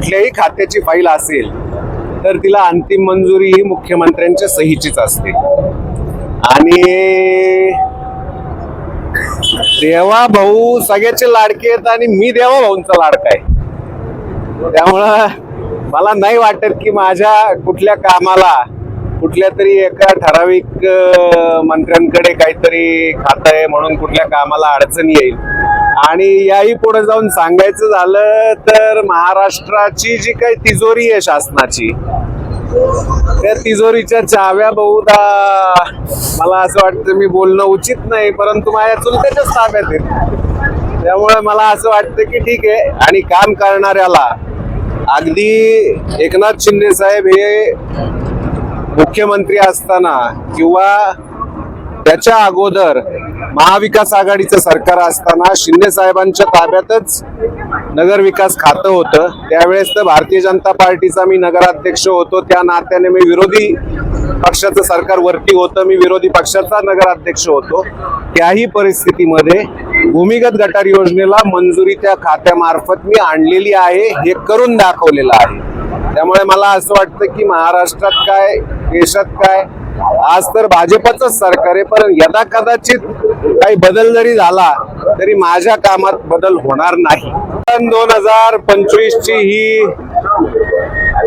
कुठल्याही खात्याची फाईल असेल तर तिला अंतिम मंजुरी ही मुख्यमंत्र्यांच्या सहीचीच असते. आणि देवा भाऊ सगळ्याचे लाडके आहेत आणि मी देवा भाऊंचा लाडका आहे. त्यामुळं मला नाही वाटत की माझ्या कुठल्या कामाला कुठल्या तरी एका ठराविक मंत्र्यांकडे काहीतरी खात आहे म्हणून कुठल्या कामाला अडचण येईल. आणि याही पुढे जाऊन सांगायचं झालं तर महाराष्ट्राची जी काही तिजोरी आहे शासनाची त्या तिजोरीच्या चाव्या बहुधा मला असं वाटतं मी बोलणं उचित नाही परंतु माझ्या चुलत्याच्याच ताब्यात आहेत. त्यामुळे मला असं वाटतं की ठीक आहे आणि काम करणाऱ्याला अगदी एकनाथ शिंदे साहेब हे मुख्यमंत्री असताना किंवा त्याच्या अगोदर महाविकास आघाडीचं सरकार असताना शिंदे साहेबांच्या ताब्यातच नगर विकास खातं होतं. त्यावेळेस तर भारतीय जनता पार्टीचा मी नगराध्यक्ष होतो. त्या नात्याने मी विरोधी पक्षाचं सरकार वरती होतं. मी विरोधी पक्षाचा नगराध्यक्ष होतो. त्याही परिस्थितीमध्ये भूमिगत गटार योजनेला मंजुरी त्या खात्यामार्फत मी आणलेली आहे. हे करून दाखवलेलं आहे. त्यामुळे मला असं वाटतं की महाराष्ट्रात काय देशात काय आज तर भाजपचंच सरकार आहे. पण यदा कदाचित काही बदल जरी झाला तरी माझ्या कामात बदल होणार नाही. दोन हजार पंचवीस ची ही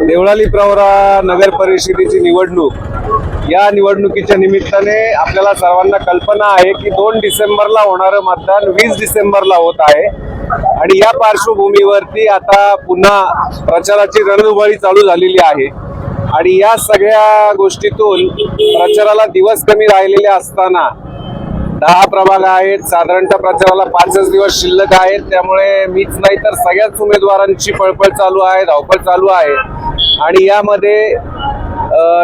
देवळाली प्रवरा नगर परिषदेची निवडणूक या निवडणुकीच्या निमित्ताने आपल्याला सर्वांना कल्पना आहे की दोन डिसेंबरला होणारं मतदान वीस डिसेंबरला होत आहे. आणि या पार्श्वभूमीवरती आता पुन्हा प्रचाराची रणधुबळी चालू झालेली आहे. आणि या सगळ्या गोष्टीतून प्रचाराला दिवस कमी राहिलेले असताना दहा प्रभाग आहेत. साधारणतः प्रचाराला पाचच दिवस शिल्लक आहेत. त्यामुळे मीच नाही तर सगळ्याच उमेदवारांची पळपळ चालू आहे धावपळ चालू आहे. आणि यामध्ये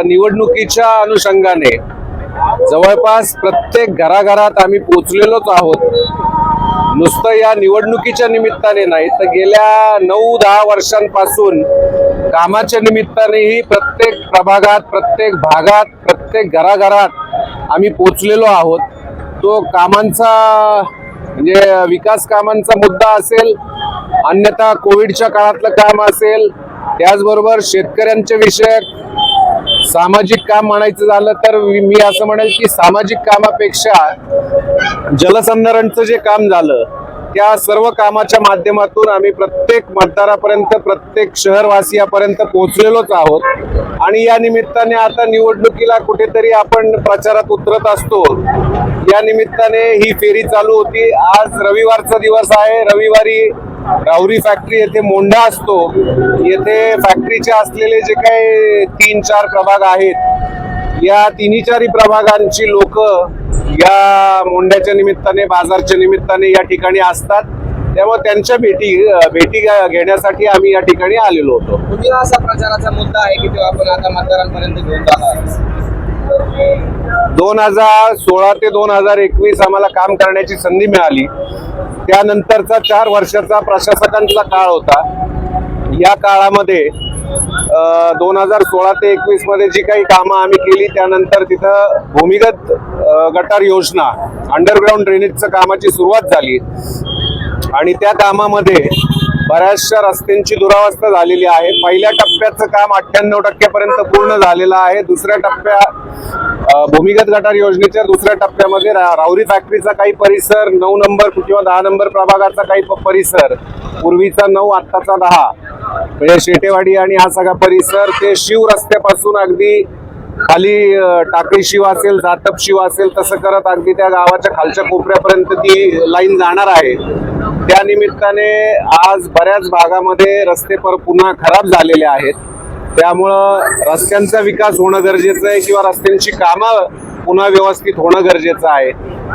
निवडणुकीच्या अनुषंगाने जवळपास प्रत्येक घराघरात आम्ही पोचलेलोच आहोत. नुसतं या निवडणुकीच्या निमित्ताने नाही तर गेल्या नऊ दहा वर्षांपासून कामाच्या निमित्तानेही प्रत्येक प्रभागात प्रत्येक भागात प्रत्येक घराघरात आम्ही पोचलेलो आहोत. तो कामांचा म्हणजे विकास कामांचा मुद्दा असेल अन्यथा कोविडच्या काळातलं काम असेल त्याचबरोबर शेतकऱ्यांचे विषयक सामाजिक काम म्हणायचं झालं तर मी असं म्हणेल की सामाजिक कामापेक्षा जलसंधारणचं जे काम झालं त्या सर्व कामाच्या माध्यमातून आम्ही प्रत्येक मतदारापर्यंत प्रत्येक शहरवासियापर्यंत पोहोचलेलोच आहोत. आणि या निमित्ताने आता निवडणुकीला कुठेतरी आपण प्रचारात उतरत असतो. या निमित्ताने ही फेरी चालू होती. आज रविवारचा दिवस आहे. रविवारी राहुरी फॅक्टरी येथे मोंढा असतो. येथे फॅक्टरीचे असलेले जे काही तीन चार प्रभाग आहेत या तिन्ही चारी प्रभागांची लोक या मोंढ्याच्या निमित्ताने बाजारच्या निमित्ताने या ठिकाणी असतात. त्यामुळे त्यांच्या भेटी भेटी घेण्यासाठी आम्ही या ठिकाणी आलेलो होतो. असा प्रचाराचा मुद्दा आहे की तो आपण आता मतदारांपर्यंत घेऊन जाणार दोन हजार सोळा ते दोन हजार एकवीस आम्हाला काम करण्याची संधी मिळाली. त्यानंतरचा चार वर्षाचा प्रशासकांचा काळ होता. या काळामध्ये दोन हजार सोळा ते एकवीसमध्ये जी काही कामं आम्ही केली त्यानंतर तिथं भूमिगत गटार योजना अंडरग्राऊंड ड्रेनेजचं कामाची सुरुवात झाली. आणि त्या कामामध्ये बऱ्याचशा रस्त्यांची दुरावस्था झालेली आहे. पहिल्या टप्प्याचं काम अठ्ठ्याण्णव टक्क्यापर्यंत पूर्ण झालेलं आहे. दुसऱ्या टप्प्या भूमिगत गटार योजनेच्या दुसऱ्या टप्प्यामध्ये रा- फॅक्टरीचा काही परिसर नऊ नंबर किंवा दहा नंबर प्रभागाचा काही प- परिसर पूर्वीचा नऊ आत्ताचा दहा. म्हणजे शेटेवाडी आणि हा सगळा परिसर ते शिव रस्त्यापासून अगदी खाली टाकळी शिव असेल जातप शिव असेल तसं करत अगदी त्या गावाच्या खालच्या कोपऱ्यापर्यंत ती लाईन जाणार आहे. त्यानिमित्ताने आज बऱ्याच भागामध्ये रस्ते पर पुन्हा खराब झालेले आहेत. त्यामुळं रस्त्यांचा विकास होणं गरजेचं आहे किंवा रस्त्यांची कामं पुन्हा व्यवस्थित होणं गरजेचं आहे.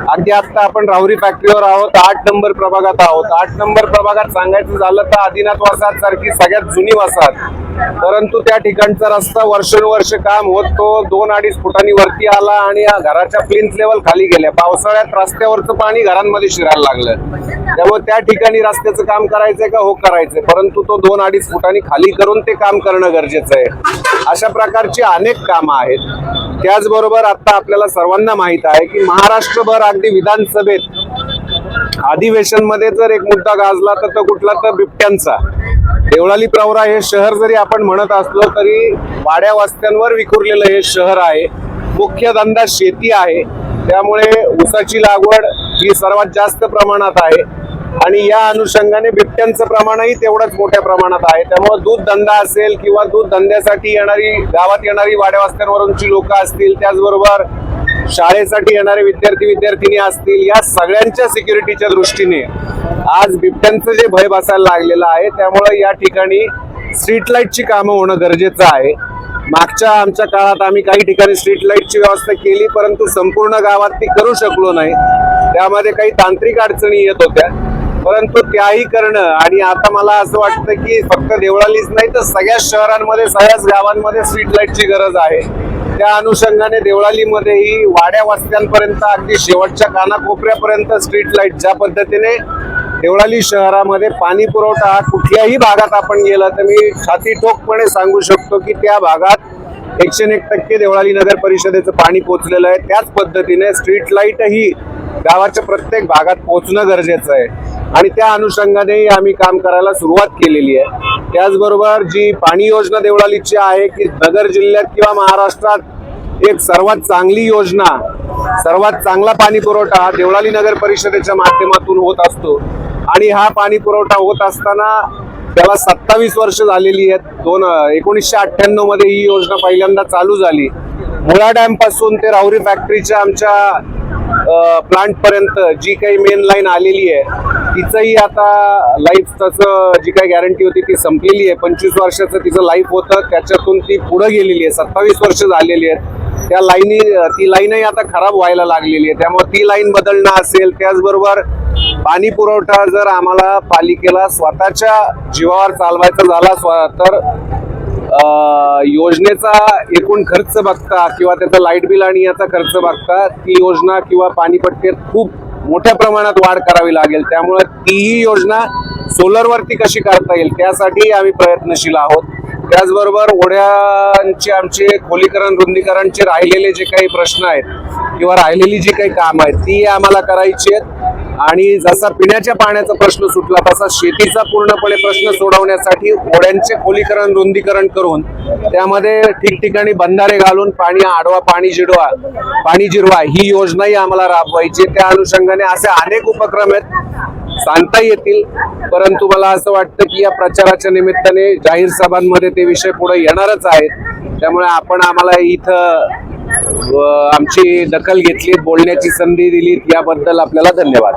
अगदी आत्ता आपण राहुरी फॅक्टरीवर आहोत आठ नंबर प्रभागात आहोत. आठ नंबर प्रभागात सांगायचं झालं तर आदिनाथ वसाहत सारखी सगळ्यात जुनी वसाहत. परंतु त्या ठिकाणचा रस्ता वर्षानुवर्ष काम होत तो दोन अडीच फुटांनी वरती आला आणि घराच्या प्लिंथ लेवल खाली गेल्या. पावसाळ्यात रस्त्यावरचं पाणी घरांमध्ये शिरायला लागलं. त्यामुळे त्या ठिकाणी रस्त्याचं काम करायचंय का हो करायचंय? परंतु तो दोन अडीच फुटांनी खाली करून ते काम करणं गरजेचं आहे. अशा प्रकारची अनेक कामं आहेत. त्याचबरोबर आता आपल्याला सर्वांना माहीत आहे की महाराष्ट्रभर अगदी विधानसभेत अधिवेशनमध्ये जर एक मुद्दा गाजला तर तो कुठला? तर बिबट्यांचा. देवळाली प्रवरा हे शहर जरी आपण म्हणत असलो तरी वाड्या वस्त्यांवर विखुरलेलं हे शहर आहे. मुख्य धंदा शेती आहे. त्यामुळे ऊसाची लागवड ही सर्वात जास्त प्रमाणात आहे. आणि या अनुषंगाने बिबट्यांचं प्रमाणही तेवढंच मोठ्या प्रमाणात आहे. त्यामुळे दूध धंदा असेल किंवा दूध धंद्यासाठी येणारी गावात येणारी वाड्या वस्त्यांवरूनची लोक असतील त्याचबरोबर शाळेसाठी येणारे विद्यार्थी विद्यार्थिनी असतील या सगळ्यांच्या सिक्युरिटीच्या दृष्टीने आज बिबट्यांचं जे भय बसायला लागलेलं आहे त्यामुळे या ठिकाणी स्ट्रीट लाईटची कामं होणं गरजेचं आहे. मागच्या आमच्या काळात आम्ही काही ठिकाणी स्ट्रीट लाईटची व्यवस्था केली परंतु संपूर्ण गावात ती करू शकलो नाही. त्यामध्ये काही तांत्रिक अडचणी येत होत्या. परंतु त्याही करणं आणि आता मला असं वाटतं की फक्त देवळालीच नाही तर सगळ्याच शहरांमध्ये सगळ्याच गावांमध्ये स्ट्रीट लाईटची गरज आहे. त्या अनुषंगाने देवळालीमध्येही वाड्या वस्त्यांपर्यंत अगदी शेवटच्या कानाकोपऱ्यापर्यंत स्ट्रीट लाइट ज्या पद्धतीने देवळाली शहरामध्ये पाणी पुरवठा हा कुठल्याही भागात आपण गेला तर मी छाती ठोकपणे सांगू शकतो की त्या भागात एकशे एक टक्के देवळाली नगर परिषदेचं पाणी पोचलेलं आहे. त्याच पद्धतीने स्ट्रीट लाईटही गावाच्या प्रत्येक भागात पोहोचणं गरजेचं आहे. आणि त्या अनुषंगाने आम्ही काम करायला सुरुवात केलेली आहे. त्याचबरोबर जी पाणी योजना देवळालीची आहे की नगर जिल्ह्यात किंवा महाराष्ट्रात एक सर्वात चांगली योजना सर्वात चांगला पाणी पुरवठा हा देवळाली नगर परिषदेच्या माध्यमातून होत असतो. आणि हा पाणी पुरवठा होत असताना त्याला सत्तावीस वर्ष झालेली आहेत. दोन एकोणीसशे अठ्ठ्याण्णवमध्ये ही योजना पहिल्यांदा चालू झाली. मुळा डॅमपासून ते राहुरी फॅक्टरीच्या आमच्या प्लांटपर्यंत जी काही मेन लाईन आलेली आहे तिचंही आता लाईफ तसं जी काही गॅरंटी होती ती संपलेली आहे. पंचवीस वर्षाचं तिचं लाईफ होतं त्याच्यातून ती पुढं गेलेली आहे. सत्तावीस वर्ष झालेली आहेत. त्या लाईनी ती लाईनही आता खराब व्हायला लागलेली आहे. त्यामुळे ती लाईन बदलणं असेल त्याचबरोबर पाणी पुरवठा जर आम्हाला पालिकेला स्वतःच्या जीवावर चालवायचा झाला स्व- तर योजनेचा एकूण खर्च बघता किंवा त्याचं लाइट बिल आणि याचा खर्च बघता ती योजना किंवा पाणीपट्टीत खूप मोठ्या प्रमाणात वाढ करावी लागेल. त्यामुळे तीही योजना सोलरवरती कशी करता येईल त्यासाठी आम्ही प्रयत्नशील आहोत. त्याचबरोबर ओढ्यांचे आमचे खोलीकरण रुंदीकरणचे राहिलेले जे काही प्रश्न आहेत किंवा राहिलेली जी काही काम आहेत ती आम्हाला करायची आहेत. आणि जसा पिण्याच्या पाण्याचा प्रश्न सुटला तसा शेतीचा पूर्णपणे प्रश्न सोडवण्यासाठी ओढ्यांचे खोलीकरण रुंदीकरण करून त्यामध्ये ठिकठिकाणी बंधारे घालून पाणी आडवा पाणी जिडवा पाणी जिरवा ही योजनाही आम्हाला राबवायची. त्या अनुषंगाने असे अनेक उपक्रम आहेत. सांगता येतील परंतु मला असं वाटतं की या प्रचाराच्या निमित्ताने जाहीर सभांमध्ये ते विषय पुढे येणारच आहेत. त्यामुळे आपण आम्हाला इथं व आमची दखल घेतली बोलण्याची संधी दिली याबद्दल आपल्याला धन्यवाद.